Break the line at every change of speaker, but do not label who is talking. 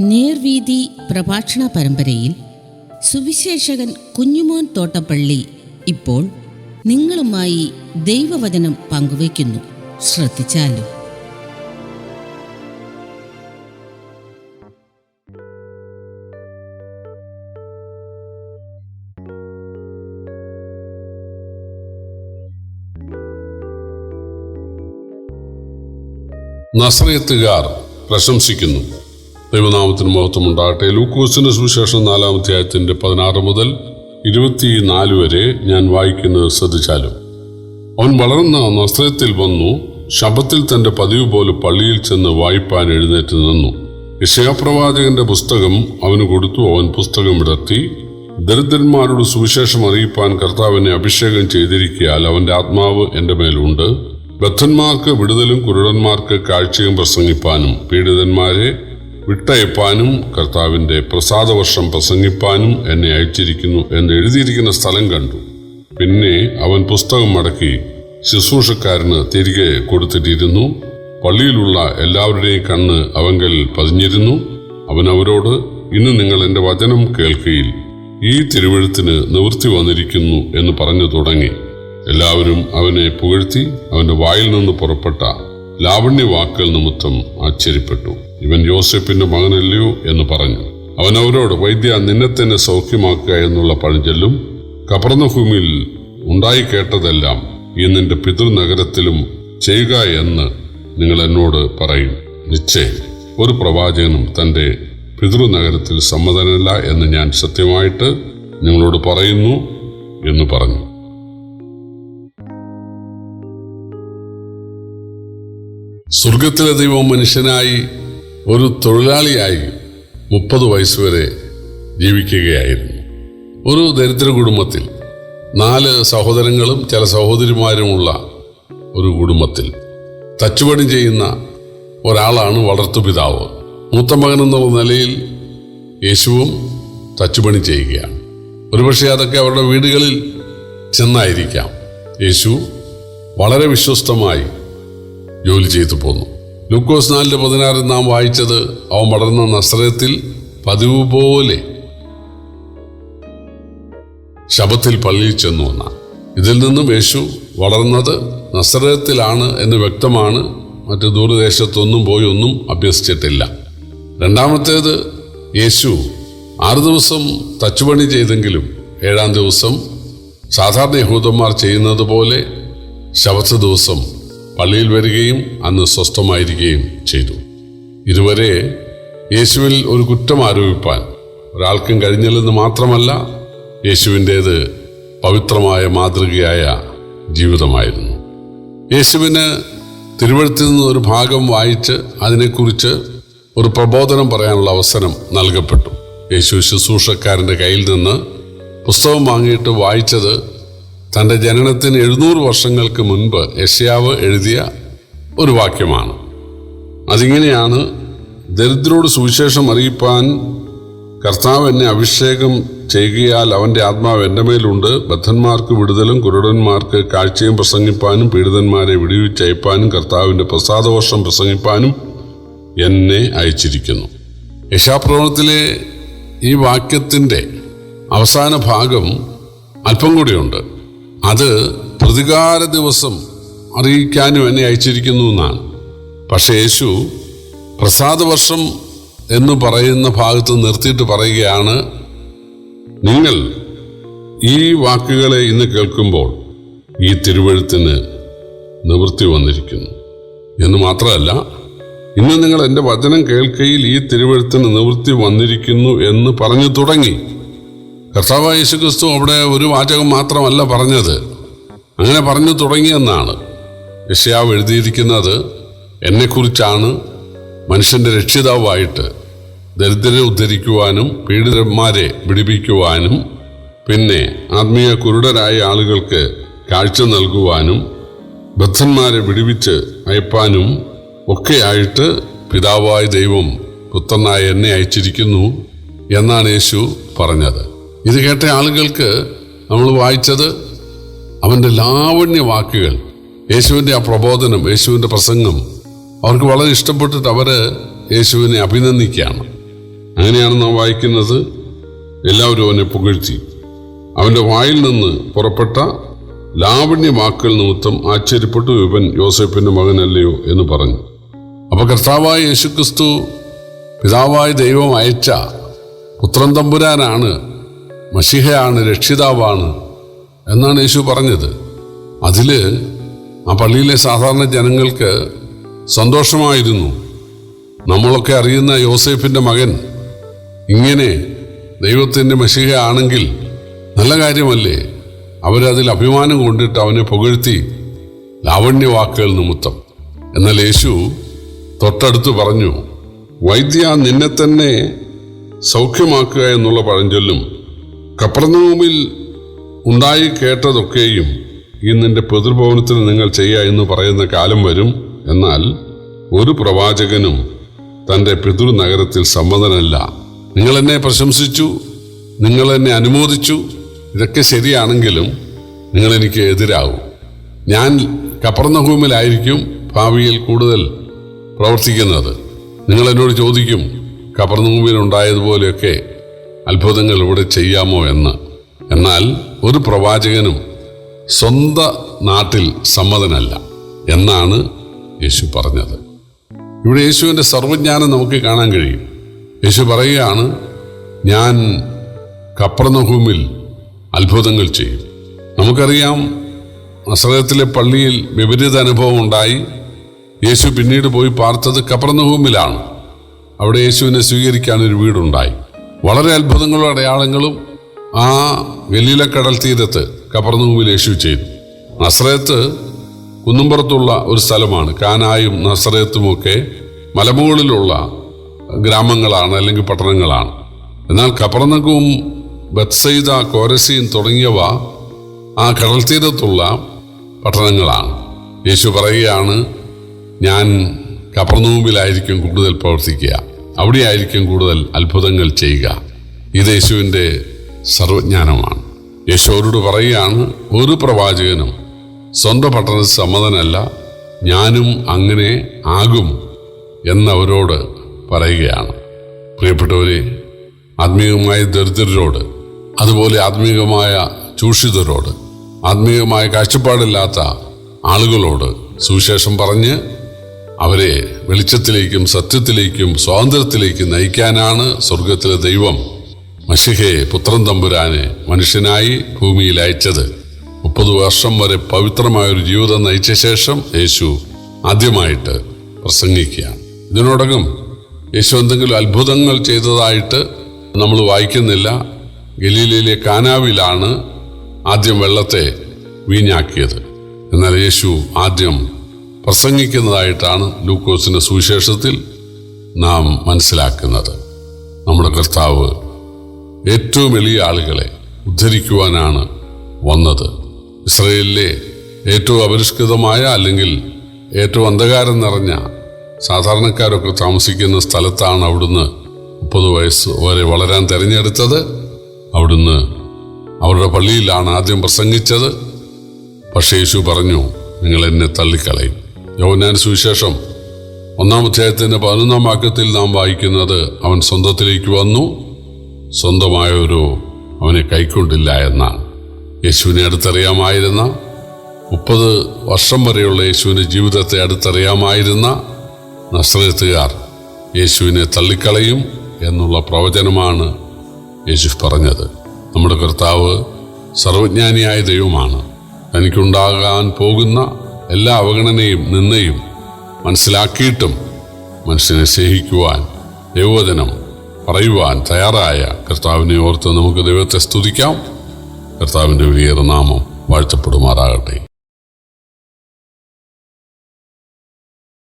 നേർവീതി പ്രഭാഷണ പരമ്പരയിൽ സുവിശേഷകൻ കുഞ്ഞുമോൻ തോട്ടപ്പള്ളി ഇപ്പോൾ നിങ്ങളുമായി ദൈവവചനം പങ്കുവയ്ക്കുന്നു. ശ്രദ്ധിച്ചാലും?
നസ്രയത്തുകാർ പ്രശംസിക്കുന്നു. ദൈവനാമത്തിന് മഹത്വം ഉണ്ടാകട്ടെ ലൂക്കോസിന്റെ സുവിശേഷം നാലാം അധ്യായത്തിന്റെ പതിനാറ് മുതൽ ഇരുപത്തിനാല് വരെ ഞാൻ വായിക്കുന്നത് ശ്രദ്ധിച്ചാലും. അവൻ വളർന്ന നസ്ത്രത്തിൽ വന്നു ശബത്തിൽ തന്റെ പതിവ് പോലെ പള്ളിയിൽ ചെന്ന് വായിപ്പാൻ എഴുന്നേറ്റ് നിന്നു. യശയപ്രവാചകന്റെ പുസ്തകം അവന് കൊടുത്തു അവൻ പുസ്തകം ഇടത്തി ദരിദ്രന്മാരോട് സുവിശേഷം അറിയിപ്പാൻ കർത്താവിനെ അഭിഷേകം ചെയ്തിരിക്കാൽ അവന്റെ ആത്മാവ് എന്റെ മേലുണ്ട്. ബദ്ധന്മാർക്ക് വിടുതലും കുരുടന്മാർക്ക് കാഴ്ചയും പ്രസംഗിപ്പാനും പീഡിതന്മാരെ വിട്ടയപ്പാനും കർത്താവിന്റെ പ്രസാദവർഷം പ്രസംഗിപ്പാനും എന്നെ അയച്ചിരിക്കുന്നു എന്ന് എഴുതിയിരിക്കുന്ന സ്ഥലം കണ്ടു. പിന്നെ അവൻ പുസ്തകം മടക്കി ശുശ്രൂഷക്കാരന് തിരികെ കൊടുത്തിട്ടിരുന്നു. പള്ളിയിലുള്ള എല്ലാവരുടെയും കണ്ണ് അവങ്കൽ പതിഞ്ഞിരുന്നു. അവൻ അവരോട് ഇന്ന് നിങ്ങൾ എന്റെ വചനം കേൾക്കയിൽ. ഈ തിരുവഴുത്തിന് നിവൃത്തി വന്നിരിക്കുന്നു എന്ന് പറഞ്ഞു തുടങ്ങി. എല്ലാവരും അവനെ പുകഴ്ത്തി അവന്റെ വായിൽ നിന്ന് പുറപ്പെട്ട ലാവണ്യ വാക്കുകൾ നിമിത്തം ആശ്ചര്യപ്പെട്ടു. ഇവൻ ജോസഫിന്റെ മകനല്ലയോ എന്ന് പറഞ്ഞു. അവൻ അവരോട് വൈദ്യ നിന്നെ തന്നെ സൗഖ്യമാക്കുക എന്നുള്ള പഴഞ്ചൊല്ലും കപർന്നഭൂമിയിൽ ഉണ്ടായി കേട്ടതെല്ലാം ഈ നിന്റെ പിതൃനഗരത്തിലും ചെയ്യുക എന്ന് നിങ്ങൾ എന്നോട് പറയും. നിശ്ചയം. ഒരു പ്രവാചകനും തന്റെ പിതൃനഗരത്തിൽ സമ്മതനല്ല എന്ന് ഞാൻ സത്യമായിട്ട് നിങ്ങളോട് പറയുന്നു എന്ന് പറഞ്ഞു. സ്വർഗത്തിലെ ദൈവം മനുഷ്യനായി ഒരു തൊഴിലാളിയായി മുപ്പത് വയസ്സുവരെ ജീവിക്കുകയായിരുന്നു. ഒരു ദരിദ്ര കുടുംബത്തിൽ നാല് സഹോദരങ്ങളും ചില സഹോദരിമാരുമുള്ള ഒരു കുടുംബത്തിൽ തച്ചുപണി ചെയ്യുന്ന ഒരാളാണ് വളർത്തുപിതാവ് മൂത്ത മകൻ എന്നുള്ള നിലയിൽ യേശുവും തച്ചുപണി ചെയ്യുകയാണ്. ഒരുപക്ഷെ അതൊക്കെ അവരുടെ വീടുകളിൽ ചെന്നായിരിക്കാം. യേശു വളരെ വിശ്വസ്തമായി ജോലി ചെയ്തു പോന്നു. ലൂക്കോസ് നാലിന്റെ പതിനാറിൽ നാം വായിച്ചത് അവൻ വളർന്ന നസ്രയത്തിൽ പതിവ് പോലെ ശബത്തിൽ പള്ളിയിൽ ചെന്നു എന്നാണ് ഇതിൽ നിന്നും യേശു വളർന്നത് നസ്രയത്തിലാണ് എന്ന് വ്യക്തമാണ്. മറ്റു ദൂരദേശത്തൊന്നും പോയി ഒന്നും അഭ്യസിച്ചിട്ടില്ല. രണ്ടാമത്തേത് യേശു ആറ് ദിവസം തച്ചുപണി ചെയ്തെങ്കിലും ഏഴാം ദിവസം സാധാരണ യഹൂദന്മാർ ചെയ്യുന്നത് പോലെ ശവത്ത് ദിവസം പള്ളിയിൽ വരികയും അന്ന് സ്വസ്ഥമായിരിക്കുകയും ചെയ്തു. ഇതുവരെ യേശുവിൽ ഒരു കുറ്റം ആരോപിപ്പാൻ ഒരാൾക്കും കഴിഞ്ഞില്ലെന്ന് മാത്രമല്ല യേശുവിന്റേത് പവിത്രമായ മാതൃകയായ ജീവിതമായിരുന്നു. യേശുവിന് തിരുവഴുത്തിൽ നിന്ന് ഒരു ഭാഗം വായിച്ച് അതിനെക്കുറിച്ച് ഒരു പ്രബോധനം പറയാനുള്ള അവസരം നൽകപ്പെട്ടു. യേശു ശുശ്രൂഷക്കാരന്റെ കയ്യിൽ നിന്ന് പുസ്തകം വാങ്ങിയിട്ട് വായിച്ചത് തന്റെ ജനനത്തിന് എഴുന്നൂറ് വർഷങ്ങൾക്ക് മുൻപ് യഷ്യാവ് എഴുതിയ ഒരു വാക്യമാണ്. അതിങ്ങനെയാണ് ദരിദ്രോട് സുവിശേഷം അറിയിപ്പാൻ കർത്താവ് എന്നെ അഭിഷേകം ചെയ്യുകയാൽ അവന്റെ ആത്മാവ് എന്റെ മേലുണ്ട്. ബദ്ധന്മാർക്ക് വിടുതലും കുരുടന്മാർക്ക് കാഴ്ചയും പ്രസംഗിപ്പാനും പീഡിതന്മാരെ വിടിവിച്ചയപ്പാനും കർത്താവിന്റെ പ്രസാദവർഷം പ്രസംഗിപ്പാനും എന്നെ അയച്ചിരിക്കുന്നു. യശാപ്രവണത്തിലെ ഈ വാക്യത്തിന്റെ അവസാന ഭാഗം അല്പം കൂടിയുണ്ട്. അത് പ്രതികാര ദിവസം അറിയിക്കാനും എന്നെ അയച്ചിരിക്കുന്നു എന്നാണ്. പക്ഷേ യേശു പ്രസാദവർഷം എന്ന് പറയുന്ന ഭാഗത്ത് നിർത്തിയിട്ട് പറയുകയാണ് നിങ്ങൾ ഈ വാക്കുകളെ ഇന്ന് കേൾക്കുമ്പോൾ ഈ തിരുവഴുത്തിന് നിവൃത്തി വന്നിരിക്കുന്നു. എന്ന് മാത്രമല്ല ഇന്ന് നിങ്ങൾ എന്റെ വചനം കേൾക്കയിൽ ഈ തിരുവഴുത്തിന് നിവൃത്തി വന്നിരിക്കുന്നു എന്ന് പറഞ്ഞു തുടങ്ങി. കർത്താവ് യേശു ക്രിസ്തു അവിടെ ഒരു വാചകം മാത്രമല്ല പറഞ്ഞത്. അങ്ങനെ പറഞ്ഞു തുടങ്ങിയെന്നാണ്. യശയാവ് എഴുതിയിരിക്കുന്നത് എന്നെക്കുറിച്ചാണ് മനുഷ്യന്റെ രക്ഷിതാവായിട്ട് ദരിദ്രരെ ഉദ്ധരിക്കുവാനും പീഡിതന്മാരെ പിടിപ്പിക്കുവാനും പിന്നെ ആത്മീയ കുരുടരായ ആളുകൾക്ക് കാഴ്ച നൽകുവാനും ബദ്ധന്മാരെ വിടുവിച്ച് അയപ്പാനും ഒക്കെയായിട്ട് പിതാവായ ദൈവം പുത്രനായ എന്നെ അയച്ചിരിക്കുന്നു എന്നാണ് യേശു പറഞ്ഞത്. ഇത് കേട്ട ആളുകൾക്ക് നമ്മൾ വായിച്ചത് അവന്റെ ലാവണ്യ വാക്കുകൾ യേശുവിന്റെ ആ പ്രബോധനം യേശുവിന്റെ പ്രസംഗം. അവർക്ക് വളരെ ഇഷ്ടപ്പെട്ടിട്ട് അവർ യേശുവിനെ അഭിനന്ദിക്കുകയാണ്. അങ്ങനെയാണ് നാം വായിക്കുന്നത്. എല്ലാവരും അവനെ പുകഴ്ത്തി. അവന്റെ വായിൽ നിന്ന് പുറപ്പെട്ട ലാവണ്യ വാക്കുകൾ നിമിത്തം ആശ്ചര്യപ്പെട്ടു. ഇവൻ യോസഫിന്റെ മകനല്ലയോ എന്ന് പറഞ്ഞു. അപ്പോൾ കർത്താവായ യേശുക്രിസ്തു പിതാവായ ദൈവം അയച്ച പുത്രൻ തമ്പുരാനാണ് മഷിഹയാണ് രക്ഷിതാവാണ് എന്നാണ് യേശു പറഞ്ഞത്. അതിൽ ആ പള്ളിയിലെ സാധാരണ ജനങ്ങൾക്ക് സന്തോഷമായിരുന്നു. നമ്മളൊക്കെ അറിയുന്ന യോസേഫിന്റെ മകൻ ഇങ്ങനെ ദൈവത്തിന്റെ മഷിക ആണെങ്കിൽ നല്ല കാര്യമല്ലേ? അവരതിൽ അഭിമാനം കൊണ്ടിട്ട് അവനെ പുകഴ്ത്തി ലാവണ്യ വാക്കുകൾ നിമിത്തം. എന്നാൽ യേശു തൊട്ടടുത്ത് പറഞ്ഞു വൈദ്യ നിന്നെ തന്നെ സൗഖ്യമാക്കുക എന്നുള്ള പഴഞ്ചൊല്ലും കപ്രനൂമിൽ ഉണ്ടായി കേട്ടതൊക്കെയും ഈ നിന്റെ പിതൃഭവനത്തിൽ നിങ്ങൾ ചെയ്യുക എന്ന് പറയുന്ന കാലം വരും. എന്നാൽ ഒരു പ്രവാചകനും തന്റെ പിതൃനഗരത്തിൽ സമ്മതനല്ല. നിങ്ങൾ എന്നെ പ്രശംസിച്ചു നിങ്ങൾ എന്നെ അനുമോദിച്ചു. ഇതൊക്കെ ശരിയാണെങ്കിലും നിങ്ങൾ എനിക്ക് എതിരാകും. ഞാൻ കപ്പർന്നഭൂമിലായിരിക്കും ഭാവിയിൽ കൂടുതൽ പ്രവർത്തിക്കുന്നത്. നിങ്ങൾ എന്നോട് ചോദിക്കും കപ്പർന്നഭൂമിയിൽ ഉണ്ടായതുപോലെയൊക്കെ അത്ഭുതങ്ങൾ ഇവിടെ ചെയ്യാമോ എന്ന്. എന്നാൽ ഒരു പ്രവാചകനും സ്വന്ത നാട്ടിൽ സമ്മതനല്ല എന്നാണ് യേശു പറഞ്ഞത്. ഇവിടെ യേശുവിന്റെ സർവജ്ഞാനം നമുക്ക് കാണാൻ കഴിയും. യേശു പറയുകയാണ് ഞാൻ കപ്രനഹൂമിൽ അത്ഭുതങ്ങൾ ചെയ്യും. നമുക്കറിയാം നസറത്തിലെ പള്ളിയിൽ വിപരീത അനുഭവം ഉണ്ടായി. യേശു പിന്നീട് പോയി പാർത്തത് കപ്രനഹൂമിലാണ്. അവിടെ യേശുവിനെ സ്വീകരിക്കാൻ ഒരു വീടുണ്ടായി. വളരെ അത്ഭുതങ്ങളും അടയാളങ്ങളും ആ വലിയ കടൽ തീരത്ത് കപ്രനഹൂമിൽ യേശു ചെയ്തു. നസ്രയത്ത് കുന്നുംപുറത്തുള്ള ഒരു സ്ഥലമാണ്. കാനായും നസ്രയത്തുമൊക്കെ മലമുകളിലുള്ള ഗ്രാമങ്ങളാണ് അല്ലെങ്കിൽ പട്ടണങ്ങളാണ്. എന്നാൽ കപ്പർനകവും ബത്സൈദ കോരസീൻ തുടങ്ങിയവ ആ കടൽ തീരത്തുള്ള പട്ടണങ്ങളാണ്. യേശു പറയുകയാണ് ഞാൻ കപ്പർനൂമ്പിലായിരിക്കും കൂടുതൽ പ്രവർത്തിക്കുക. അവിടെയായിരിക്കും കൂടുതൽ അത്ഭുതങ്ങൾ ചെയ്യുക. ഇത് യേശുവിന്റെ സർവജ്ഞാനമാണ്. യേശു അവരോട് പറയുകയാണ് ഒരു പ്രവാചകനും സ്വന്തം പട്ടണത്തിൽ സമ്മതനല്ല ഞാനും അങ്ങനെ ആകും എന്നവരോട് പറയുകയാണ്. പ്രിയപ്പെട്ടവരെ ആത്മീയമായ ദരിദ്രരോട് അതുപോലെ ആത്മീയമായ ചൂഷിതരോട് ആത്മീയമായ കാഴ്ചപ്പാടില്ലാത്ത ആളുകളോട് സുവിശേഷം പറഞ്ഞ് അവരെ വെളിച്ചത്തിലേക്കും സത്യത്തിലേക്കും സ്വാതന്ത്ര്യത്തിലേക്കും നയിക്കാനാണ് സ്വർഗത്തിലെ ദൈവം മഷിഹെ പുത്രൻ തമ്പുരാനെ മനുഷ്യനായി ഭൂമിയിൽ അയച്ചത്. മുപ്പത് വർഷം വരെ പവിത്രമായൊരു ജീവിതം നയിച്ച ശേഷം യേശു ആദ്യമായിട്ട് പ്രസംഗിക്കുകയാണ്. ഇതിനോടകം യേശു എന്തെങ്കിലും അത്ഭുതങ്ങൾ ചെയ്തതായിട്ട് നമ്മൾ വായിക്കുന്നില്ല. ഗലീലയിലെ കാനാവിലാണ് ആദ്യം വെള്ളത്തെ വീഞ്ഞാക്കിയത്. എന്നാൽ യേശു ആദ്യം പ്രസംഗിക്കുന്നതായിട്ടാണ് ലൂക്കോസിന്റെ സുവിശേഷത്തിൽ നാം മനസ്സിലാക്കുന്നത്. നമ്മുടെ കർത്താവ് ഏറ്റവും എളിയ ആളുകളെ ഉദ്ധരിക്കുവാനാണ് വന്നത്. ഇസ്രയേലിലെ ഏറ്റവും അപരിഷ്കൃതമായ അല്ലെങ്കിൽ ഏറ്റവും അന്ധകാരം നിറഞ്ഞ സാധാരണക്കാരൊക്കെ താമസിക്കുന്ന സ്ഥലത്താണ് അവിടുന്ന് മുപ്പത് വയസ്സ് വരെ വളരാൻ തിരഞ്ഞെടുത്തത്. അവിടുന്ന് അവരുടെ പള്ളിയിലാണ് ആദ്യം പ്രസംഗിച്ചത്. പക്ഷേ യേശു പറഞ്ഞു നിങ്ങൾ എന്നെ തള്ളിക്കളയും. യൗനാൻ സുവിശേഷം. ഒന്നാം അധ്യായത്തിന്റെ പതിനൊന്നാം വാക്യത്തിൽ നാം വായിക്കുന്നത് അവൻ സ്വന്തത്തിലേക്ക് വന്നു. സ്വന്തമായൊരു അവനെ കൈക്കൊണ്ടില്ല എന്നാണ്. യേശുവിനെ അടുത്തറിയാമായിരുന്ന മുപ്പത് വർഷം വരെയുള്ള യേശുവിന്റെ ജീവിതത്തെ അടുത്തറിയാമായിരുന്ന നസ്രത്തുകാർ യേശുവിനെ തള്ളിക്കളയും എന്നുള്ള പ്രവചനമാണ് യേശു പറഞ്ഞത്. നമ്മുടെ കർത്താവ് സർവജ്ഞാനിയായ ദൈവമാണ്. തനിക്കുണ്ടാകാൻ പോകുന്ന എല്ലാ അവഗണനയും നിന്നയും മനസ്സിലാക്കിയിട്ടും മനുഷ്യനെ സ്നേഹിക്കുവാൻ ദൈവവചനം പറയുവാൻ തയ്യാറായ കർത്താവിനെ ഓർത്ത് നമുക്ക് ദൈവത്തെ സ്തുതിക്കാം. കർത്താവിന്റെ വലിയ നാമം വാഴ്ത്തപ്പെടുമാറാകട്ടെ.